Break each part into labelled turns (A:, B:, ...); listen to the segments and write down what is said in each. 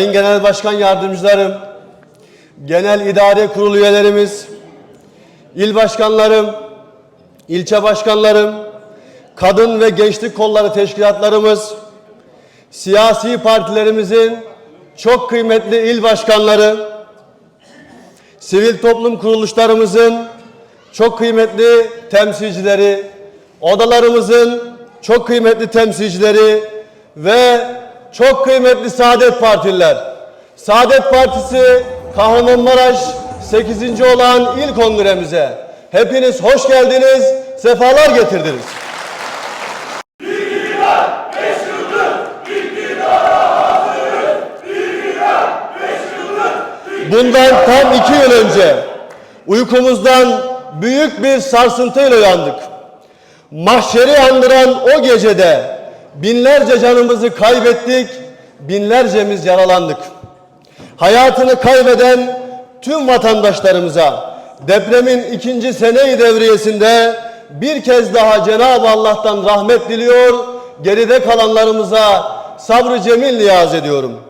A: Sayın Genel Başkan Yardımcılarım, Genel İdare Kurulu üyelerimiz, il başkanlarım, ilçe başkanlarım, kadın ve gençlik kolları teşkilatlarımız, siyasi partilerimizin çok kıymetli il başkanları, sivil toplum kuruluşlarımızın çok kıymetli temsilcileri, odalarımızın çok kıymetli temsilcileri ve çok kıymetli Saadet Partililer. Saadet Partisi Kahramanmaraş 8. olan il kongremize hepiniz hoş geldiniz, sefalar getirdiniz. Bundan tam iki yıl önce uykumuzdan büyük bir sarsıntıyla uyandık. Mahşeri andıran o gecede binlerce canımızı kaybettik, binlercemiz yaralandık. Hayatını kaybeden tüm vatandaşlarımıza depremin ikinci seneyi devriyesinde bir kez daha Cenab-ı Allah'tan rahmet diliyor, geride kalanlarımıza sabrı cemil niyaz ediyorum.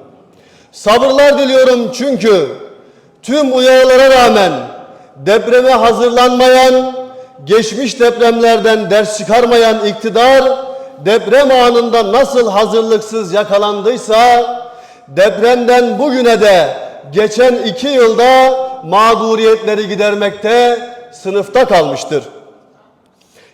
A: Sabırlar diliyorum çünkü tüm uyarılara rağmen depreme hazırlanmayan, geçmiş depremlerden ders çıkarmayan iktidar deprem anında nasıl hazırlıksız yakalandıysa depremden bugüne de geçen iki yılda mağduriyetleri gidermekte sınıfta kalmıştır.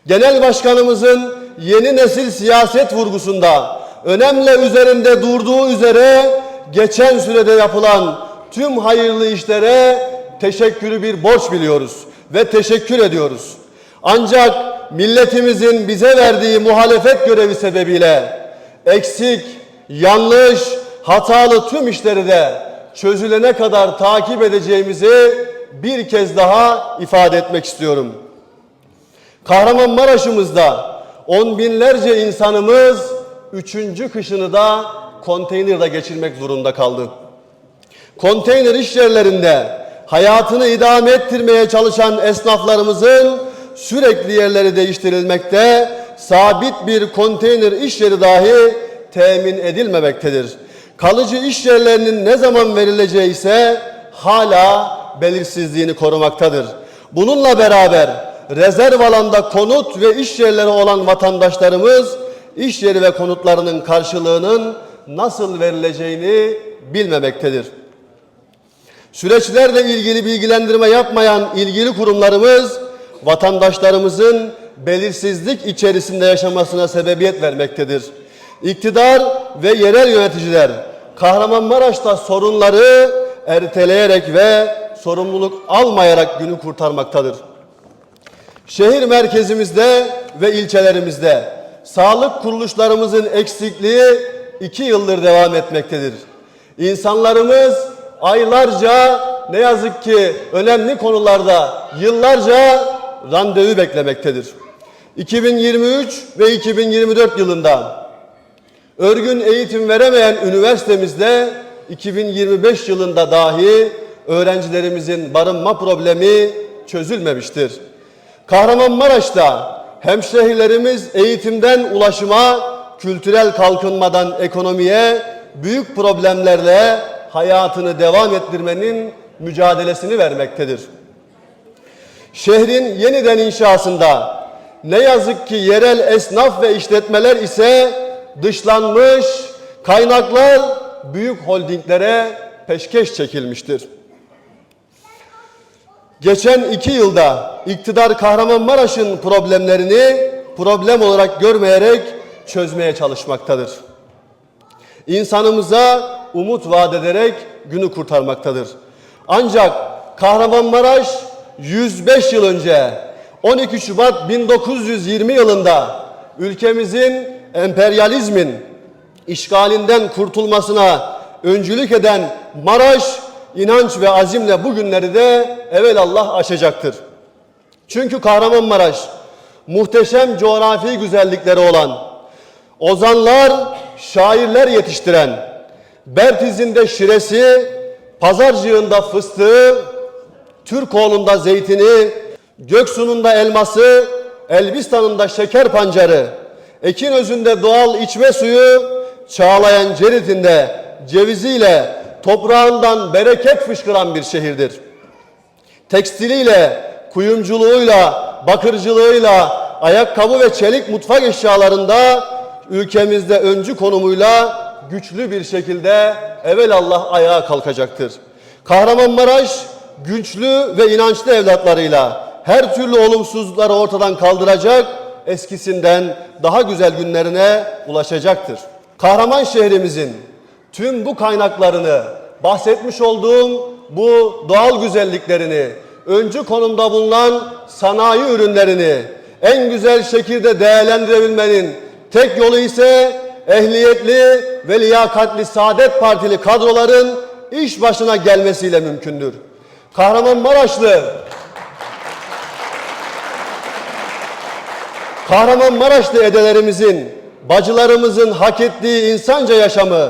A: Genel Başkanımızın yeni nesil siyaset vurgusunda önemli üzerinde durduğu üzere geçen sürede yapılan tüm hayırlı işlere teşekkürü bir borç biliyoruz ve teşekkür ediyoruz. Ancak milletimizin bize verdiği muhalefet görevi sebebiyle eksik, yanlış, hatalı tüm işleri de çözülene kadar takip edeceğimizi bir kez daha ifade etmek istiyorum. Kahramanmaraş'ımızda on binlerce insanımız üçüncü kışını da konteynerde geçirmek zorunda kaldı. Konteyner iş yerlerinde hayatını idame ettirmeye çalışan esnaflarımızın sürekli yerleri değiştirilmekte, sabit bir konteyner iş yeri dahi temin edilmemektedir. Kalıcı iş yerlerinin ne zaman verileceği ise hala belirsizliğini korumaktadır. Bununla beraber rezerv alanda konut ve iş yerleri olan vatandaşlarımız iş yeri ve konutlarının karşılığının nasıl verileceğini bilmemektedir. Süreçlerle ilgili bilgilendirme yapmayan ilgili kurumlarımız vatandaşlarımızın belirsizlik içerisinde yaşamasına sebebiyet vermektedir. İktidar ve yerel yöneticiler Kahramanmaraş'ta sorunları erteleyerek ve sorumluluk almayarak günü kurtarmaktadır. Şehir merkezimizde ve ilçelerimizde sağlık kuruluşlarımızın eksikliği iki yıldır devam etmektedir. İnsanlarımız aylarca ne yazık ki önemli konularda yıllarca randevu beklemektedir. 2023 ve 2024 yılında örgün eğitim veremeyen üniversitemizde 2025 yılında dahi öğrencilerimizin barınma problemi çözülmemiştir. Kahramanmaraş'ta hemşehrilerimiz eğitimden ulaşıma, kültürel kalkınmadan ekonomiye büyük problemlerle hayatını devam ettirmenin mücadelesini vermektedir. Şehrin yeniden inşasında ne yazık ki yerel esnaf ve işletmeler ise dışlanmış, kaynaklar büyük holdinglere peşkeş çekilmiştir. Geçen iki yılda iktidar Kahramanmaraş'ın problemlerini problem olarak görmeyerek çözmeye çalışmaktadır. İnsanımıza umut vaat ederek günü kurtarmaktadır. Ancak Kahramanmaraş 105 yıl önce 12 Şubat 1920 yılında ülkemizin emperyalizmin işgalinden kurtulmasına öncülük eden Maraş inanç ve azimle bugünleri de evelallah aşacaktır. Çünkü Kahramanmaraş muhteşem coğrafi güzellikleri olan, ozanlar, şairler yetiştiren, Bertiz'inde şiresi, Pazarcığında fıstığı, Türkoğlu'nda zeytini, Göksu'nunda elması, Elbistan'ında şeker pancarı, Ekinözü'nde doğal içme suyu, Çağlayan Cerit'inde ceviziyle toprağından bereket fışkıran bir şehirdir. Tekstiliyle, kuyumculuğuyla, bakırcılığıyla, ayakkabı ve çelik mutfak eşyalarında ülkemizde öncü konumuyla güçlü bir şekilde evelallah ayağa kalkacaktır. Kahramanmaraş güçlü ve inançlı evlatlarıyla her türlü olumsuzlukları ortadan kaldıracak, eskisinden daha güzel günlerine ulaşacaktır. Kahraman şehrimizin tüm bu kaynaklarını, bahsetmiş olduğum bu doğal güzelliklerini, öncü konumda bulunan sanayi ürünlerini en güzel şekilde değerlendirebilmenin tek yolu ise ehliyetli ve liyakatli Saadet Partili kadroların iş başına gelmesiyle mümkündür. Kahramanmaraşlı Kahramanmaraşlı edelerimizin, bacılarımızın hak ettiği insanca yaşamı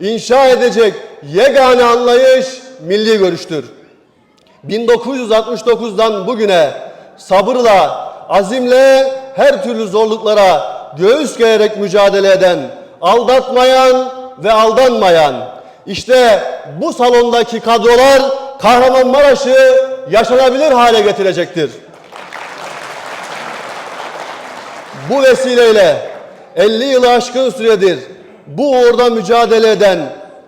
A: inşa edecek yegane anlayış milli görüştür. 1969'dan bugüne sabırla, azimle her türlü zorluklara göğüs gererek mücadele eden, aldatmayan ve aldanmayan, işte bu salondaki kadrolar Kahramanmaraş'ı yaşanabilir hale getirecektir. Bu vesileyle 50 yılı aşkın süredir bu uğurda mücadele eden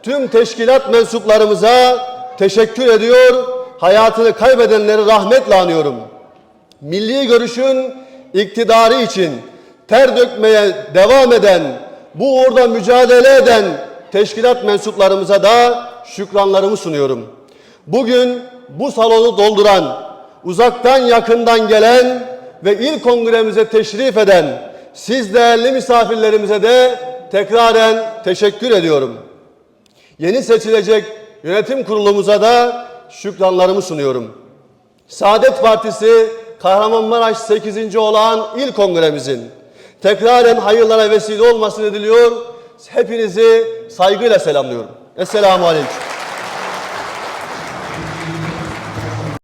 A: tüm teşkilat mensuplarımıza teşekkür ediyor, hayatını kaybedenleri rahmetle anıyorum. Milli görüşün iktidarı için ter dökmeye devam eden, bu uğurda mücadele eden teşkilat mensuplarımıza da şükranlarımı sunuyorum. Bugün bu salonu dolduran, uzaktan yakından gelen ve il kongremize teşrif eden siz değerli misafirlerimize de tekraren teşekkür ediyorum. Yeni seçilecek yönetim kurulumuza da şükranlarımı sunuyorum. Saadet Partisi Kahramanmaraş 8. olan il kongremizin tekraren hayırlara vesile olmasını diliyor. Hepinizi saygıyla selamlıyorum. Esselamu Aleyküm.